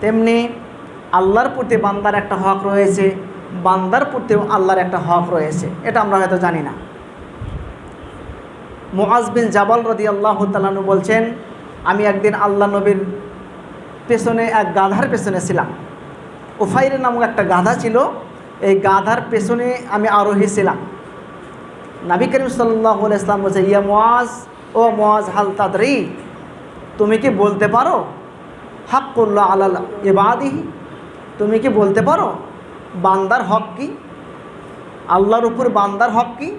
তেমনি আল্লাহর প্রতি বান্দার একটা হক রয়েছে, বান্দার প্রতিও আল্লাহর একটা হক রয়েছে, এটা আমরা হয়তো জানি না। মুআজ জাবাল রদি আল্লাহ তালানু বলছেন, আমি একদিন আল্লাহ নবীর পেছনে এক গাধার পেছনে ছিলাম। উফাইর নামক একটা গাধা ছিল, এই গাধার পেছনে আমি আরোহী ছিলাম। নাবি করিম সাল্লাহ ইসলাম বলছে ইয়া মোয়াজ ও মোয়াজ হাল তাদরি, তুমি কি বলতে পারো হাক্কুল্লাহ আলাল ইবাদিহি। তুমি কি বলতে পারো? বান্দার হক কি? আল্লাহর উপর বান্দার হক কি?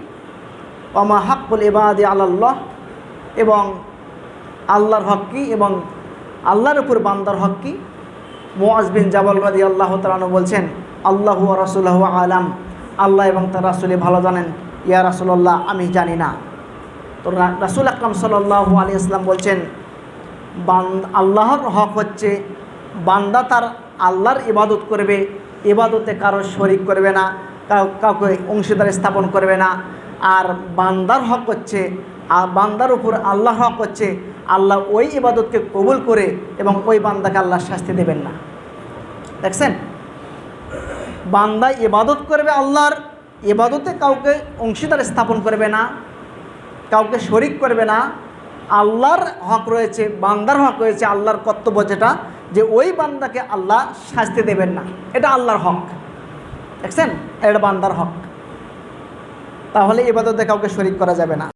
অমা হাক্কুল ইবাদি আল্লাহ এবং আল্লাহর হক কি? এবং আল্লাহর উপর বান্দার হক কি? মোয়াজ বিন জাবাল আল্লাহ তালানু বলছেন, আল্লাহ রাসুল্লাহ আলাম। আল্লাহ এবং তার রাসুলি ভালো জানেন। ইয়া রাসুল্লাহ আমি জানি না। তো রাসুল আকরাম সাল্লাহ আলী ইসলাম বলছেন বান, আল্লাহর হক হচ্ছে বান্দা তার আল্লাহর ইবাদত করবে, ইবাদতে কারও শরিক করবে না কাউকে অংশীদার স্থাপন করবে না। আর বান্দার হক হচ্ছে আর বান্দার উপর আল্লাহ হক হচ্ছে আল্লাহ ওই ইবাদতকে কবুল করে এবং ওই বান্দাকে আল্লাহ শাস্তি দেবেন না। দেখছেন? বান্দা ইবাদত করবে আল্লাহর, ইবাদতে কাউকে অংশীদার স্থাপন করবে না, কাউকে শরিক করবে না আল্লাহর হক রয়েছে, বান্দার হক রয়েছে, আল্লাহর কর্তব্য যেটা, যে ওই বান্দাকে আল্লাহ শাস্তি দেবেন না। এটা আল্লাহর হক। দেখছেন? এটা বান্দার হক। তাহলে এবাদতে কাউকে শরিক করা যাবে না।